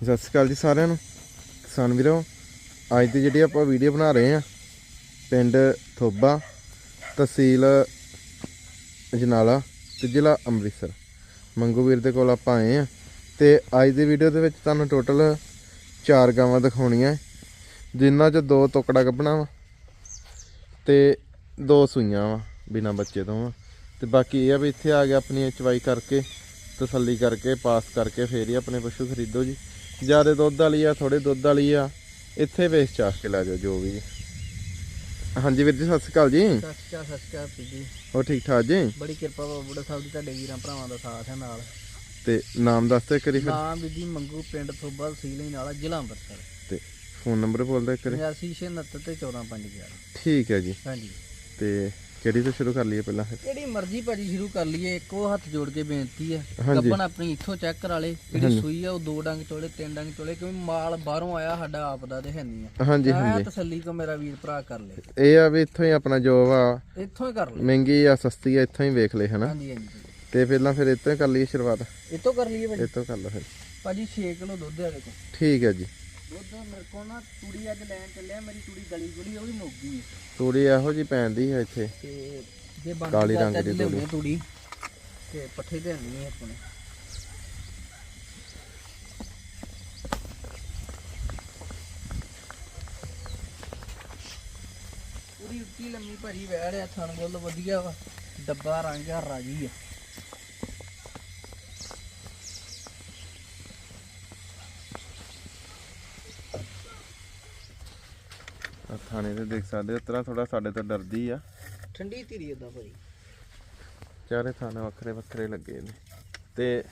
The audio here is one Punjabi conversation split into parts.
ਸਤਿ ਸ਼੍ਰੀ ਅਕਾਲ ਜੀ ਸਾਰਿਆਂ ਨੂੰ। ਕਿਸਾਨ ਵੀਰੋ, ਅੱਜ ਦੀ ਜਿਹੜੀ ਆਪਾਂ ਵੀਡੀਓ ਬਣਾ ਰਹੇ ਆ ਪਿੰਡ ਥੋਬਾ, ਤਹਿਸੀਲ ਅਜਨਾਲਾ ਤੇ ਜ਼ਿਲ੍ਹਾ ਅੰਮ੍ਰਿਤਸਰ। ਮੰਗੂ ਵੀਰ ਦੇ ਕੋਲ ਆਪਾਂ ਆਏ ਆ ਤੇ ਅੱਜ ਦੀ ਵੀਡੀਓ ਦੇ ਵਿੱਚ ਤੁਹਾਨੂੰ ਟੋਟਲ ਚਾਰ ਗਾਵਾਂ ਦਿਖਾਉਣੀਆਂ। ਜਿਨ੍ਹਾਂ 'ਚ ਦੋ ਟੁਕੜਾ ਕੱਢਣਾ ਵਾ ਤੇ ਦੋ ਸੂਈਆਂ ਵਾ, ਬਿਨਾ ਬੱਚੇ ਤੋਂ ਵਾ। ਤੇ ਬਾਕੀ ਇਹ ਆ ਵੀ ਇੱਥੇ ਆ ਕੇ ਆਪਣੀ ਚਵਾਈ ਕਰਕੇ, ਤਸੱਲੀ ਕਰਕੇ, ਪਾਸ ਕਰਕੇ ਫੇਰ ਹੀ ਆਪਣੇ ਪਸ਼ੂ ਖਰੀਦੋ ਜੀ। ਜ਼ਿਆਦਾ ਦੁੱਧ ਵਾਲੀ ਆ ਥੋੜੇ ਦੁੱਧ ਵਾਲੀ ਆ ਇੱਥੇ ਵੇਚ ਚਾਹ ਕੇ ਲੈ ਜਾਓ ਜੋ ਵੀ। ਹਾਂਜੀ ਵੀਰ ਜੀ ਸਤਿ ਸ਼੍ਰੀ ਅਕਾਲ ਜੀ। ਸਤਿ ਸ਼੍ਰੀ ਅਕਾਲ ਸਤਿ ਸ਼੍ਰੀ ਅਕਾਲ ਜੀ। ਹੋਰ ਠੀਕ ਠਾਕ ਜੀ? ਬੜੀ ਕਿਰਪਾ ਬਾਬਾ ਬੁੱਢਾ ਸਾਹਿਬ ਦੀ ਤੁਹਾਡੇ ਵੀਰਾਂ ਭਰਾਵਾਂ ਦਾ ਸਾਥ ਹੈ ਨਾਲ। ਤੇ ਨਾਮ ਦੱਸ ਦਿਓ ਕਰੀ ਫਿਰ। ਨਾਮ ਬੀਜੀ ਮੰਗੂ ਪਿੰਡ ਥੋਬਾ ਹੀ ਨਾਲ ਜ਼ਿਲ੍ਹਾ ਅੰਮ੍ਰਿਤਸਰ। ਤੇ ਫੋਨ ਨੰਬਰ ਬੋਲ ਕਰੀ 8669 ਤੇ 14511 ਠੀਕ ਹੈ ਜੀ। ਹਾਂਜੀ। ਤੇ ਕਿਹੜੀ ਤੋਂ ਸ਼ੁਰੂ ਕਰ ਲਈਏ ਪਹਿਲਾਂ? ਫਿਰ ਜਿਹੜੀ ਮਰਜ਼ੀ ਭਾਜੀ ਸ਼ੁਰੂ ਕਰ ਲਈਏ ਇੱਕੋ ਹੱਥ ਜੋੜ ਕੇ ਬੇਨਤੀ ਹੈ। ਹਾਂਜੀ। ਗੱਬਣ ਆਪਣੀ ਇੱਥੋਂ ਚੈੱਕ ਕਰਾ ਲੇ ਜਿਹੜੀ ਸੂਈ ਆ ਉਹ ਦੋ ਡੰਗ ਚੋਲੇ ਤਿੰਨ ਡੰਗ ਚੋਲੇ ਕਿਉਂਕਿ ਮਾਲ ਬਾਹਰੋਂ ਆਇਆ ਸਾਡਾ ਆਪ ਦਾ ਤੇ ਹੈ ਨਹੀਂ ਆ। ਹਾਂਜੀ ਐਂ ਹਾਂਜੀ। ਤਸੱਲੀ ਕੋ ਮੇਰਾ ਵੀਰ ਭਰਾ ਕਰ ਲੇ। ਇਹ ਆ ਵੀ ਇੱਥੋਂ ਹੀ ਆਪਣਾ ਜੋ ਵਾ ਇੱਥੋਂ ਹੀ ਕਰ ਲੇ। ਮਹਿੰਗੀ ਆ ਸਸਤੀ ਆ ਇੱਥੋਂ ਹੀ ਵੇਖ ਲੈ ਹਨਾ? ਹਾਂਜੀ ਹਾਂਜੀ। ਤੇ ਪਹਿਲਾਂ ਫਿਰ ਇੱਥੋਂ ਹੀ ਕਰ ਲਈਏ ਸ਼ੁਰੂਆਤ। ਇੱਥੋਂ ਕਰ ਲਈਏ ਭਾਜੀ? ਇੱਥੋਂ ਕਰ ਲਓ ਫਿਰ। ਭਾਜੀ 6 ਕਿਲੋ ਦੁੱਧ ਵਾਲੇ ਕੋਲ। ਠੀਕ ਹੈ ਜੀ। ਦੁੱਧ ਮੇਰੇ ਕੋਲ ਨਾ ਤੂੜੀ ਅੱਜ ਲੈਣ ਚੱਲਿਆ ਮੇਰੀ ਤੂੜੀ ਗਲੀ ਗੁਲੀ ਉਹ ਵੀ ਮੁੱਕ ਗਈ ਤੂੜੀ ਇਹੋ ਜੀ ਪੈਂਦੀ ਹੈ ਇੱਥੇ। ਤੇ ਜੇ ਬਣ ਕਾਲੀ ਗਿਆ ਰੰਗ ਤਾਂ ਦੀ ਲਿਆਉਣੀ ਆ ਤੂੜੀ ਤੇ ਪੱਠੇ ਤੇ ਨਹੀਂ ਆਪਣੇ। ਪੂਰੀ ਉੱਚੀ ਲੰਮੀ ਭਰੀ ਵੈੜ ਆ ਥਣ ਗੁੱਲ ਵਧੀਆ ਵਾ ਡੱਬਾ ਰੰਗ ਆ ਰਾਜੀ ਆ। ਆਹ ਥਾਣੇ ਤੇ ਦੇਖ ਸਕਦੇ ਹੋ ਤਰ੍ਹਾਂ ਥੋੜਾ ਸਾਡੇ ਤੋਂ ਡਰਦੀ ਆ। ਠੰਡੀ ਧੀਰੀ ਓਦਾਂ ਭਾਈ ਚਾਰੇ ਥਾਣੇ ਵੱਖਰੇ ਵੱਖਰੇ ਲੱਗੇ ਨੇ। ਤੇ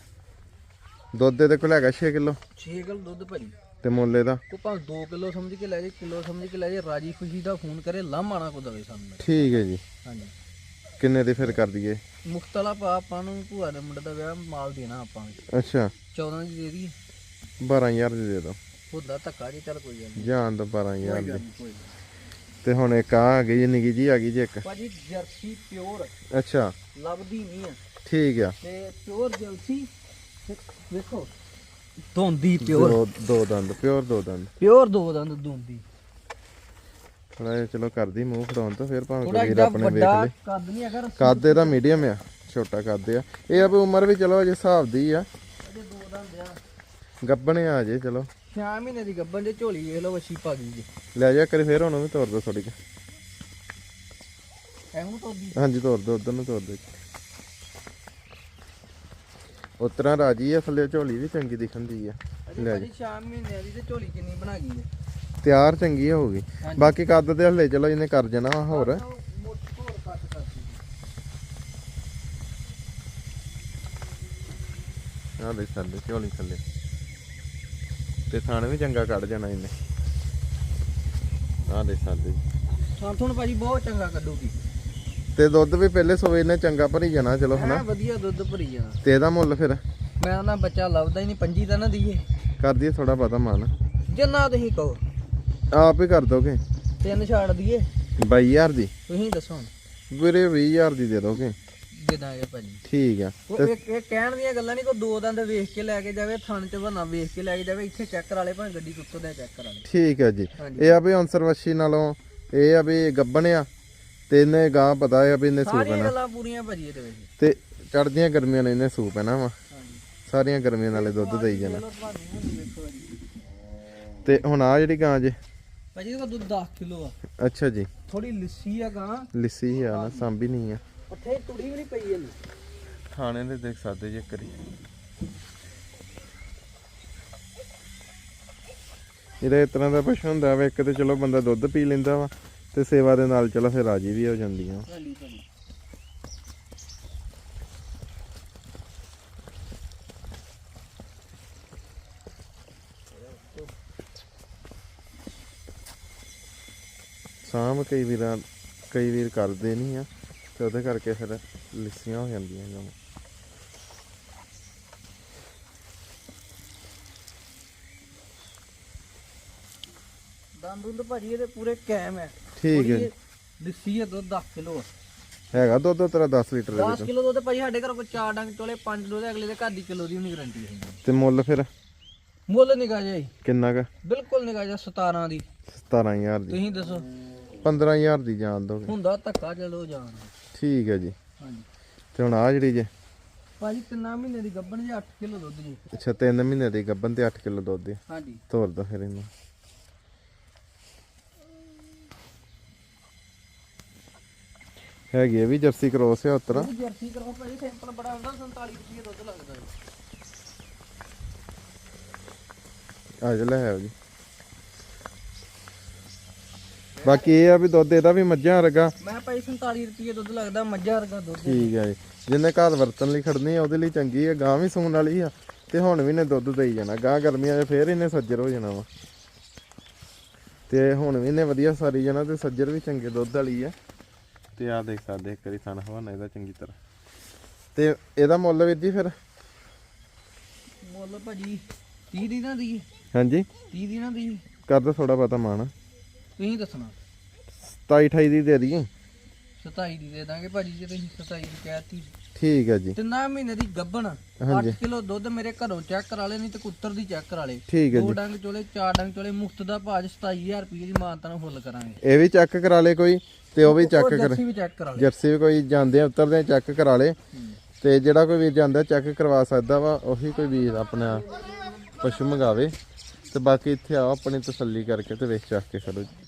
ਦੁੱਧ ਦੇ ਕੋਲ ਹੈਗਾ 6 ਕਿਲੋ? 6 ਕਿਲੋ ਦੁੱਧ ਭਰੀ ਤੇ ਮੁੱਲੇ ਦਾ? ਕੋ ਭਾਵੇਂ 2 ਕਿਲੋ ਸਮਝ ਕੇ ਲੈ ਜੇ ਕਿਲੋ ਸਮਝ ਕੇ ਲੈ ਜੇ ਰਾਜੀ ਖੁਸ਼ੀ ਦਾ ਫੋਨ ਕਰੇ ਲਾਮਾਣਾ ਕੋ ਦਵੇ ਸਾਨੂੰ। ਠੀਕ ਹੈ ਜੀ। ਹਾਂਜੀ। ਕਿੰਨੇ ਦੀ ਫਿਰ ਕਰ ਦਈਏ? ਮੁਖਤਲਾ ਪਾ ਆਪਾਂ ਨੂੰ ਭੂਆ ਦੇ ਮੁੰਡੇ ਦਾ ਵਿਆਹ ਮਾਲ ਦੇਣਾ ਆਪਾਂ। ਅੱਛਾ। 14 ਦੀ ਦੇ ਦੀ 12000 ਦੀ ਦੇ ਦਿਓ। ਹੁੰਦਾ ਧੱਕਾ ਜੀ ਚੱਲ ਕੋਈ ਗੱਲ ਨਹੀਂ ਜਾਨ ਦੋ 12000 ਕੋਈ ਦੀ ਗੱਲ ਨਹੀਂ ਕੋਈ ਗੱਲ ਤੇ ਹੁਣ ਇੱਕ ਆ ਆ ਗਈ ਜੀ ਨਿੱਕੀ ਜੀ ਆ ਗਈ ਜੀ ਇੱਕ। ਭਾਜੀ ਜਰਸੀ ਪਿਓਰ। ਅੱਛਾ। ਲੱਭਦੀ ਨਹੀਂ ਆ। ਠੀਕ ਆ। ਤੇ ਪਿਓਰ ਜਰਸੀ ਤੇ ਵੇਖੋ ਧੋਂਦੀ ਪਿਓਰ। ਦੋ ਦੋ ਦੰਦ ਪਿਓਰ ਦੋ ਦੰਦ। ਪਿਓਰ ਦੋ ਦੰਦ ਧੋਂਦੀ। ਥੋੜਾ ਜਿਹਾ ਚਲੋ ਕਰਦੀ ਮੂੰਹ ਫੜਾਉਣ ਤੋਂ ਫਿਰ ਭਾਵੇਂ ਥੋੜਾ ਕੋਈ ਵੀਰ ਜਿਹਾ ਆਪਣੇ ਵੇਖ ਵੱਡਾ ਲੇ ਕੱਦ ਨਹੀਂ ਅਗਰ ਕੱਦ ਇਹਦਾ ਮੀਡੀਅਮ ਆ ਛੋਟਾ ਕੱਦ ਆ। ਇਹ ਆ ਵੀ ਉਮਰ ਵੀ ਚਲੋ ਅਜੇ ਹਿਸਾਬ ਦੀ ਆ। ਅਜੇ ਦੋ ਦੰਦ ਆ। ਗੱਬਣ ਆ ਜੇ ਚਲੋ। 6 ਮਹੀਨੇ ਦੀ ਗੱਬਨ ਜੇ ਝੋਲੀ ਵੇਖ ਲਓ ਵੱਛੀ ਪਾ ਗਈ ਜੀ। ਲੈ ਜਾ ਕਰੀ ਫਿਰ ਉਹਨੂੰ ਵੀ ਤੋਰ ਦੋ ਥੋੜੀ ਜਿਹੀ। ਐਵੇਂ ਧੋਂਦੀ ਹਾਂਜੀ ਤੋਰ ਦੋ ਉਧਰ ਨੂੰ ਤੋਰ ਦੋ ਉਤਰਾ ਰਾਜੀ ਆ ਥੱਲੇ ਝੋਲੀ ਵੀ ਚੰਗੀ ਦਿਖਣ ਦੀ ਆ। ਲੈ ਭਾਜੀ 6 ਮਹੀਨਿਆਂ ਦੀ ਤੇ ਝੋਲੀ ਕਿੰਨੀ ਬਣਾ ਗਈ ਹੈ ਤਿਆਰ ਚੰਗੀ ਹੋਊਗੀ ਹਾਂਜੀ। ਬਾਕੀ ਕੱਦ ਦੇ ਹੱਲੇ ਚਲੋ ਇਹਨੇ ਕਰ ਜਾਣਾ ਹੋਰ। ਆ ਦੇ ਥੱਲੇ ਝੋਲੀ ਥੱਲੇ। ਤੇ ਥਾਣ ਵੀ ਚੰਗਾ ਕੱਢ ਜਾਣਾ ਇਹਨੇ। ਆ ਦੇ ਸਾਡੇ ਥਾਂ ਥੁਣ ਭਾਜੀ ਬਹੁਤ ਚੰਗਾ ਕੱਢੂਗੀ। ਤੇ ਦੁੱਧ ਵੀ ਪਹਿਲੇ ਸੋਵੇ ਇਹਨੇ ਚੰਗਾ ਭਰੀ ਜਾਣਾ ਚਲੋ ਹਨਾ। ਵਧੀਆ ਦੁੱਧ ਭਰੀ ਜਾਣਾ। ਤੇ ਇਹਦਾ ਮੁੱਲ ਫਿਰ? ਮੈਂ ਨਾ ਬੱਚਾ ਲੱਭਦਾ ਹੀ ਨਹੀਂ ਪੰਜੀ ਤਾਂ ਨਾ ਦਈਏ ਕਰ ਦਈਏ ਥੋੜਾ ਪਤਾ ਮਾਨ। ਜਿੰਨਾ ਤੁਸੀਂ ਕਹੋ। ਆਪ ਹੀ ਕਰ ਦੋਗੇ। ਤਿੰਨ ਛਾੜ ਦਈਏ। 22000 ਦੀ। ਤੁਸੀਂ ਦੱਸੋ ਵੀਰੇ 20000 ਦੀ ਦੇ ਦੋਗੇ। ਦੇ ਦਾਂਗੇ ਭਾਜੀ। ਠੀਕ ਆ। ਉਹ ਇੱਕ ਇਹ ਕਹਿਣ ਦੀਆਂ ਗੱਲਾਂ ਨਹੀਂ ਕੋ ਦੋ ਦੰਦ ਵੇਖ ਕੇ ਲੈ ਕੇ ਜਾਵੇ ਥਣ ਚ ਬਣਾ ਵੇਖ ਕੇ ਲੈ ਕੇ ਜਾਵੇ ਇੱਥੇ ਚੈੱਕ ਕਰਾ ਲੇ ਭਾਵੇਂ ਗੱਡੀ ਤੋਂ ਉੱਤੋਂ ਦਾ ਚੈੱਕ ਕਰਾ ਲੇ। ਠੀਕ ਆ ਜੀ। ਹਾਂਜੀ। ਇਹ ਆ ਵੀ ਅੰਸਰ ਵੱਛੀ ਨਾਲੋਂ ਇਹ ਆ ਵੀ ਗੱਬਣ ਆ ਤੇ ਇਹਨੇ ਗਾਂ ਪਤਾ ਆ ਵੀ ਇਹਨੇ ਸੂ ਸਾਰੀਆਂ ਪੈਣਾ ਗੱਲਾਂ ਪੂਰੀਆਂ ਭਾਜੀ ਇਹਦੇ ਵਿੱਚ। ਤੇ ਚੜਦੀਆਂ ਗਰਮੀਆਂ ਨੇ ਇਹਨੇ ਸੂ ਪੈਣਾ ਵਾ। ਹਾਂਜੀ। ਸਾਰੀਆਂ ਗਰਮੀਆਂ ਨਾਲੇ ਦੁੱਧ ਦੇਈ ਜਾਣਾ। ਚਲੋ ਤੁਹਾਨੂੰ ਹੁਣ ਵੇਖੋ ਜੀ ਤੇ ਹੁਣ ਆ ਜਿਹੜੀ ਗਾਂ ਜੇ। ਭਾਜੀ ਇਹਦਾ ਦੁੱਧ 10 ਕਿਲੋ ਆ। ਅੱਛਾ ਜੀ। ਥੋੜੀ ਲਿੱਸੀ ਆ ਗਾਂ ਲਿੱਸੀ ਆ ਨਾ ਸਾਂਭੀ ਨਹੀਂ ਆ। ਪੱਠੇ ਤੁੜੀ ਵੀ ਨਹੀਂ ਪਈ ਇਹਨੂੰ ਥਾਣੇ ਦੇ ਦੇਖ ਸਕਦੇ ਜੇ ਕਰੀ ਇਹਦਾ ਇਸ ਤਰ੍ਹਾਂ ਦਾ ਪਸ਼ੂ ਹੁੰਦਾ ਵਾ, ਇੱਕ ਤੇ ਚਲੋ ਬੰਦਾ ਦੁੱਧ ਪੀ ਲੈਂਦਾ ਵਾ, ਤੇ ਸੇਵਾ ਦੇ ਨਾਲ ਚਲੋ ਫਿਰ ਰਾਜੀ ਵੀ ਹੋ ਜਾਂਦੀਆਂ। ਭਾਲੀ ਭਾਲੀ ਸਾਂਭ ਕਈ ਵੀਰਾਂ ਕਈ ਵੀਰ ਕਰਦੇ ਨਹੀਂ ਆ। ਤੇ ਉਹਦੇ ਕਰਕੇ ਫਿਰ ਲਿੱਸੀਆਂ ਹੋ ਜਾਂਦੀਆਂ ਗਾਵਾਂ ਦੰਦ ਭਾਜੀ ਇਹਦੇ ਪੂਰੇ ਕਾਇਮ ਹੈ। ਠੀਕ ਹੈ ਲਿੱਸੀ ਹੈ ਦੁੱਧ 10 ਕਿਲੋ ਹੈਗਾ ਦੁੱਧ ਤੇਰਾ 10 ਲੀਟਰ ਦੇ 10 ਵਿੱਚ। ਕਿਲੋ ਦੁੱਧ ਭਾਜੀ ਸਾਡੇ ਘਰੋਂ ਕੋਈ ਚਾਰ ਡੰਗ ਚੋਲੇ 5 ਦੁੱਧ ਅਗਲੇ ਦੇ ਘਰ ਦੀ ਕਿਲੋ ਦੀ ਵੀ ਗਰੰਟੀ ਹੈ। ਤੇ ਮੁੱਲ ਫਿਰ? ਮੁੱਲ ਨਿਕਾ ਜਾਈ ਕਿੰਨਾ ਕ? ਬਿਲਕੁਲ ਨਿਕਾ ਜਾ 17 ਦੀ। 17000 ਦੀ। ਤੁਸੀਂ ਦੱਸੋ। 15000 ਦੀ ਜਾਣ ਦੋਗੇ। ਹੁੰਦਾ ਧੱਕਾ ਚਲੋ ਜਾਣ। ਠੀਕ ਹੈ ਜੀ। ਹਾਂਜੀ। ਤੇ ਹੁਣ ਆ ਜਿਹੜੀ ਜੇ ਭਾਜੀ ਤਿੰਨਾਂ ਮਹੀਨੇ ਦੀ ਗੱਬਣ ਜੀ? 8 ਕਿਲੋ ਦੁੱਧ ਜੀ। ਅੱਛਾ 3 ਮਹੀਨੇ ਦੀ ਗੱਬਨ ਤੇ 8 ਕਿਲੋ ਦੁੱਧ ਦੀ ਹਾਂਜੀ। ਤੋਰ ਦੋ ਫਿਰ ਇਹਨੂੰ। ਹੈਗੀ ਇਹ ਵੀ ਜਰਸੀ ਕ੍ਰੋਸ ਹੈ ਉਤਰਾ। ਜਰਸੀ ਕਰੋ ਭਾਜੀ ਸਿੰਪਲ ਬੜਾ ਹੁੰਦਾ 47 ਰੁਪਏ ਦੁੱਧ ਲੱਗਦਾ ਜੀ। ਆ ਜਾ ਲੈ ਆਓ ਜੀ। ਬਾਕੀ ਇਹ ਆ ਵੀ ਦੁੱਧ ਇਹਦਾ ਵੀ ਮੱਝਾਂ ਵਰਗਾ। ਮੈਂ ਭਾਈ 47 ਰੁਪਏ ਦੁੱਧ ਲੱਗਦਾ ਮੱਝਾਂ ਵਰਗਾ ਦੁੱਧ। ਠੀਕ ਹੈ ਜੀ। ਜਿਹਨੇ ਘਰ ਵਰਤਣ ਲਈ ਖੜਨੀ ਆ ਉਹਦੇ ਲਈ ਚੰਗੀ ਹੈ ਗਾਂ ਵੀ ਸੂਣ ਵਾਲੀ ਆ ਤੇ ਹੁਣ ਵੀ ਨੇ ਦੁੱਧ ਦੇਈ ਜਾਣਾ। ਗਾਂ ਗਰਮੀਆਂ 'ਚ ਫੇਰ ਇਹਨੇ ਸੱਜਰ ਹੋ ਜਾਣਾ ਵਾ। ਤੇ ਹੁਣ ਵੀ ਨੇ ਵਧੀਆ ਸਾਰੀ ਜਾਣਾ ਤੇ ਸੱਜਰ ਵੀ ਚੰਗੇ ਦੁੱਧ ਵਾਲੀ ਆ। ਤੇ ਆ ਦੇਖ ਸਕਦੇ ਇੱਕ ਵਾਰੀ ਥਣ ਹਵਾਨਾ ਇਹਦਾ ਚੰਗੀ ਤਰ੍ਹਾਂ। ਤੇ ਇਹਦਾ ਮੁੱਲ ਵੀਰ ਜੀ ਫਿਰ? ਮੁੱਲ ਭਾਜੀ 30 ਦੀ ਨਾ ਦੀ। ਹਾਂਜੀ। 30 ਦੀ ਨਾ ਦੀ। ਕਰ ਦੋ ਥੋੜਾ ਬਹੁਤਾ ਮਾਣ। ਤੁਸੀਂ ਦੱਸਣਾ। 27 28 ਦੀ ਦੇ ਦਈਏ। 27 ਦੀ ਦੇ ਦਾਂਗੇ ਭਾਜੀ ਜੇ ਤੁਸੀਂ 27 ਦੀ ਕਹਿਤੀ। ਠੀਕ ਹੈ ਜੀ। ਤਿੰਨਾਂ ਮਹੀਨੇ ਦੀ ਗੱਬਣ 8 ਕਿਲੋ ਦੁੱਧ ਮੇਰੇ ਘਰੋਂ ਚੈੱਕ ਕਰਾ ਲੈ ਨਹੀਂ ਤੇ ਕੁੱਤਰ ਦੀ ਚੈੱਕ ਕਰਾ ਲੈ। ਠੀਕ ਹੈ ਦੋ ਜੀ ਡੰਗ ਚੋਲੇ ਚਾਰ ਡੰਗ ਚੋਲੇ ਮੁਫਤ ਦਾ ਭਾਜ 27000 ਰੁਪਏ ਦੀ ਮਾਨਤਾ ਨੂੰ ਫੁੱਲ ਕਰਾਂਗੇ। ਇਹ ਵੀ ਚੈੱਕ ਕਰਾ ਲੇ ਕੋਈ ਤੇ ਉਹ ਵੀ ਚੈੱਕ ਕਰ ਜਰਸੀ ਵੀ ਚੈੱਕ ਕਰਾ ਲੈ। ਜਰਸੀ ਵੀ ਕੋਈ ਜਾਂਦੇ ਆ ਉਤਰਦੇ ਚੈੱਕ ਕਰਾ ਲੇ। ਤੇ ਜਿਹੜਾ ਕੋਈ ਵੀਰ ਜਾਂਦਾ ਚੈੱਕ ਕਰਵਾ ਸਕਦਾ ਵਾ ਉਹੀ ਕੋਈ ਵੀਰ ਆਪਣਾ ਪਸ਼ੂ ਮੰਗਾਵੇ। ਤੇ ਬਾਕੀ ਇੱਥੇ ਆਓ ਆਪਣੀ ਤਸੱਲੀ ਕਰਕੇ ਤੇ ਵੇਚ ਚੱਕ ਕੇ ਖੜੋ ਜੀ।